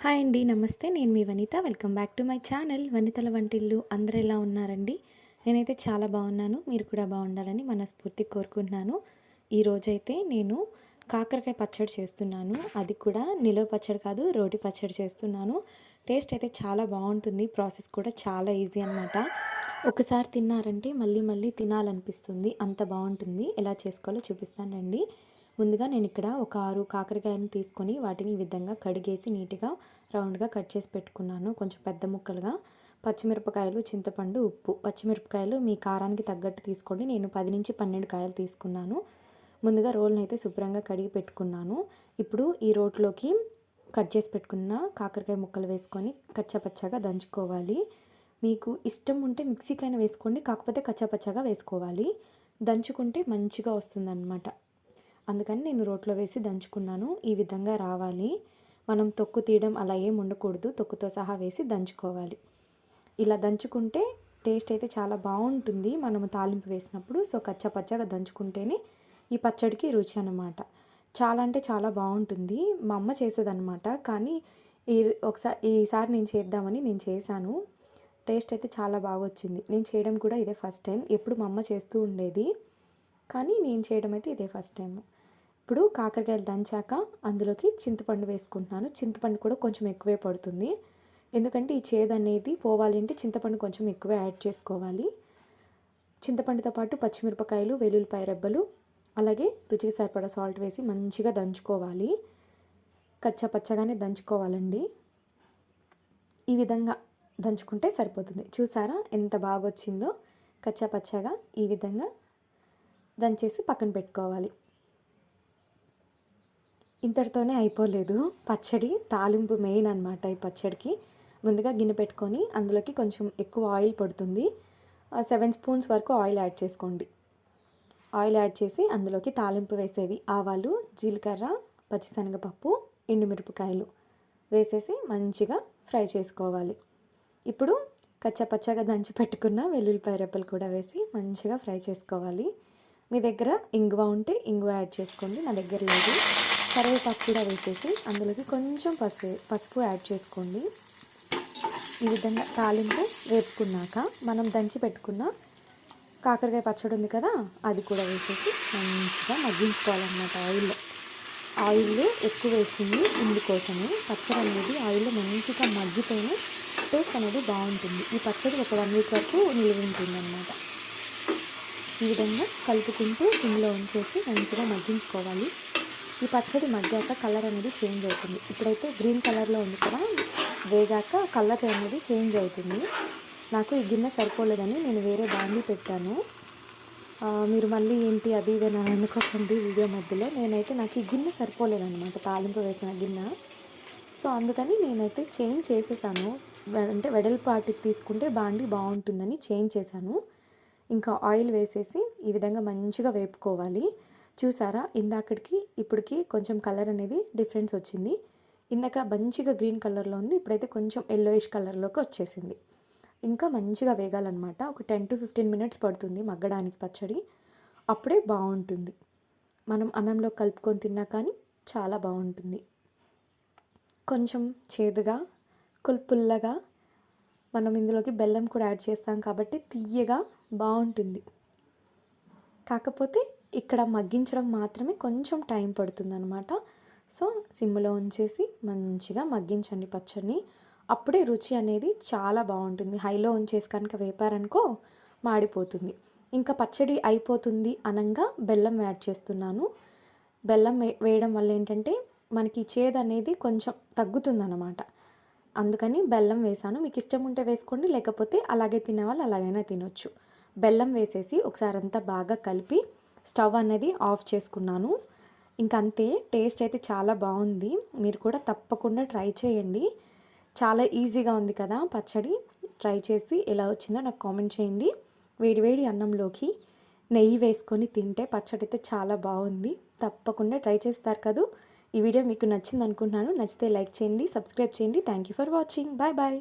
Hi అండి నమస్తే. నేను మీ Vanitha. Welcome back to my channel. వనితల వంటిల్లు అందరు ఎలా ఉన్నారండి? నేనైతే చాలా బాగున్నాను. మీరు కూడా బాగుండాలని మనస్ఫూర్తి కోరుకుంటున్నాను. ఈరోజైతే నేను కాకరకాయ పచ్చడి చేస్తున్నాను. అది కూడా నిలువ పచ్చడి కాదు రోటి పచ్చడి చేస్తున్నాను. టేస్ట్ అయితే చాలా బాగుంటుంది. ప్రాసెస్ కూడా చాలా ఈజీ అనమాట ఒకసారి తిన్నారంటే మళ్ళీ మళ్ళీ తినాలనిపిస్తుంది. అంత బాగుంటుంది. ఎలా చేసుకోవాలో చూపిస్తానండి. ముందుగా నేను ఇక్కడ ఒక ఆరు కాకరకాయలను తీసుకొని వాటిని ఈ విధంగా కడిగేసి నీట్గా రౌండ్గా కట్ చేసి పెట్టుకున్నాను. కొంచెం పెద్ద ముక్కలుగా పచ్చిమిరపకాయలు చింతపండు ఉప్పు. పచ్చిమిరపకాయలు మీ కారానికి తగ్గట్టు తీసుకోండి. నేను పది నుంచి పన్నెండు కాయలు తీసుకున్నాను. ముందుగా రోల్ని అయితే శుభ్రంగా కడిగి పెట్టుకున్నాను. ఇప్పుడు ఈ రోట్లోకి కట్ చేసి పెట్టుకున్న కాకరకాయ ముక్కలు వేసుకొని కచ్చపచ్చగా దంచుకోవాలి. మీకు ఇష్టం ఉంటే మిక్సీకైనా వేసుకోండి కాకపోతే కచ్చపచ్చగా వేసుకోవాలి. దంచుకుంటే మంచిగా వస్తుందన్నమాట. అందుకని నేను రోట్లో వేసి దంచుకున్నాను. ఈ విధంగా రావాలి. మనం తొక్కు తీయడం అలా ఏం ఉండకూడదు. తొక్కుతో సహా వేసి దంచుకోవాలి. ఇలా దంచుకుంటే టేస్ట్ అయితే చాలా బాగుంటుంది. మనము తాలింపు వేసినప్పుడు సో కచ్చపచ్చగా దంచుకుంటేనే ఈ పచ్చడికి రుచి అనమాట చాలా అంటే చాలా బాగుంటుంది. మా అమ్మ చేసేదనమాట కానీ ఈ ఒకసారి ఈసారి నేను చేద్దామని నేను చేశాను. టేస్ట్ అయితే చాలా బాగా వచ్చింది నేను చేయడం కూడా ఇదే ఫస్ట్ టైం. ఎప్పుడు మా అమ్మ చేస్తూ ఉండేది. కానీ నేను చేయడం అయితే ఇదే ఫస్ట్ టైం ఇప్పుడు కాకరకాయలు దంచాక అందులోకి చింతపండు వేసుకుంటున్నాను. చింతపండు కూడా కొంచెం ఎక్కువే పడుతుంది. ఎందుకంటే ఈ చేదు అనేది పోవాలి అంటే చింతపండు కొంచెం ఎక్కువే యాడ్ చేసుకోవాలి. చింతపండుతో పాటు పచ్చిమిరపకాయలు వెల్లుల్లిపాయ రెబ్బలు అలాగే రుచికి సరిపడా సాల్ట్ వేసి మంచిగా దంచుకోవాలి. కచ్చా పచ్చగానే దంచుకోవాలండి. ఈ విధంగా దంచుకుంటే సరిపోతుంది. చూసారా ఎంత బాగా వచ్చిందో కచ్చా పచ్చగా ఈ విధంగా దంచేసి పక్కన పెట్టుకోవాలి. ఇంతటితోనే అయిపోలేదు. పచ్చడి తాలింపు మెయిన్ అనమాట ఈ పచ్చడికి. ముందుగా గిన్నె పెట్టుకొని అందులోకి కొంచెం ఎక్కువ ఆయిల్ పడుతుంది. సెవెన్ స్పూన్స్ వరకు ఆయిల్ యాడ్ చేసుకోండి. ఆయిల్ యాడ్ చేసి అందులోకి తాలింపు వేసేవి ఆవాలు జీలకర్ర పచ్చిశనగపప్పు ఎండుమిరపకాయలు వేసేసి మంచిగా ఫ్రై చేసుకోవాలి. ఇప్పుడు కచ్చపచ్చగా దంచి పెట్టుకున్న వెల్లుల్లిపాయ రెప్పలు కూడా వేసి మంచిగా ఫ్రై చేసుకోవాలి. మీ దగ్గర ఇంగువ ఉంటే ఇంగువ యాడ్ చేసుకోండి. నా దగ్గర లేదు. కరివేపాకు కూడా వేసేసి అందులోకి కొంచెం పసుపు పసుపు యాడ్ చేసుకోండి. ఈ విధంగా తాలింపు వేపుకున్నాక మనం దంచి పెట్టుకున్న కాకరకాయ పచ్చడి ఉంది కదా అది కూడా వేసేసి మంచిగా మగ్గించుకోవాలన్నమాట ఆయిల్లో. ఆయిల్ ఎక్కువ వేసింది ఇందుకోసమే. పచ్చడి అనేది ఆయిల్లో మంచిగా మగ్గిపోయిన టేస్ట్ అనేది బాగుంటుంది. ఈ పచ్చడి ఒక వన్ వీక్ వరకు నిల్వ ఉంటుంది అన్నమాట ఈ విధంగా కలుపుకుంటూ సిమ్లో ఉంచేసి మంచిగా మగ్గించుకోవాలి. ఈ పచ్చడి మగ్గాక కలర్ అనేది చేంజ్ అవుతుంది. ఇప్పుడైతే గ్రీన్ కలర్లో ఉంది కదా వేగాక కలర్ అనేది చేంజ్ అవుతుంది. నాకు ఈ గిన్నె సరిపోలేదని నేను వేరే బాండి పెట్టాను. మీరు మళ్ళీ ఏంటి అది ఇది అని అనుకోకండి వీడియో మధ్యలో. నేనైతే నాకు ఈ గిన్నె సరిపోలేదన్నమాట తాలింపు వేసిన గిన్నె. సో అందుకని నేనైతే చేంజ్ చేసేసాను. అంటే వెడల్పాటి తీసుకుంటే బాండి బాగుంటుందని చేంజ్ చేశాను. ఇంకా ఆయిల్ వేసేసి ఈ విధంగా మంచిగా వేపుకోవాలి. చూసారా? ఇందాకడికి ఇప్పటికి కొంచెం కలర్ అనేది డిఫరెన్స్ వచ్చింది. ఇందాక మంచిగా గ్రీన్ కలర్లో ఉంది ఇప్పుడైతే కొంచెం ఎల్లోయిష్ కలర్లోకి వచ్చేసింది. ఇంకా మంచిగా వేగాలన్నమాట. ఒక టెన్ టు ఫిఫ్టీన్ మినిట్స్ పడుతుంది మగ్గడానికి పచ్చడి. అప్పుడే బాగుంటుంది. మనం అన్నంలో కలుపుకొని తిన్నా కానీ చాలా బాగుంటుంది. కొంచెం చేదుగా కుల్పుల్లగా మనం ఇందులోకి బెల్లం కూడా యాడ్ చేస్తాం కాబట్టి తీయగా బాగుంటుంది. కాకపోతే ఇక్కడ మగ్గించడం మాత్రమే కొంచెం టైం పడుతుందనమాట సో సిమ్లో ఉంచేసి మంచిగా మగ్గించండి పచ్చడిని. అప్పుడే రుచి అనేది చాలా బాగుంటుంది. హైలో ఉంచేసి కనుక వేపారనుకో మాడిపోతుంది. ఇంకా పచ్చడి అయిపోతుంది అనంగా బెల్లం యాడ్ చేస్తున్నాను. బెల్లం వేయడం వల్ల ఏంటంటే మనకి చేదు అనేది కొంచెం తగ్గుతుందన్నమాట. అందుకని బెల్లం వేసాను. మీకు ఇష్టం ఉంటే వేసుకోండి లేకపోతే అలాగే తినేవాళ్ళు అలాగైనా తినొచ్చు. బెల్లం వేసేసి ఒకసారి అంతా బాగా కలిపి స్టవ్ అనేది ఆఫ్ చేసుకున్నాను. ఇంకంతే టేస్ట్ అయితే చాలా బాగుంది. మీరు కూడా తప్పకుండా ట్రై చేయండి. చాలా ఈజీగా ఉంది కదా పచ్చడి. ట్రై చేసి ఎలా వచ్చిందో నాకు కామెంట్ చేయండి. వేడివేడి అన్నంలోకి నెయ్యి వేసుకొని తింటే పచ్చడి అయితే చాలా బాగుంది. తప్పకుండా ట్రై చేస్తారు కదా. ఈ వీడియో మీకు నచ్చింది అనుకుంటున్నాను నచ్చితే లైక్ చేయండి సబ్స్క్రైబ్ చేయండి. Thank you for watching. Bye bye.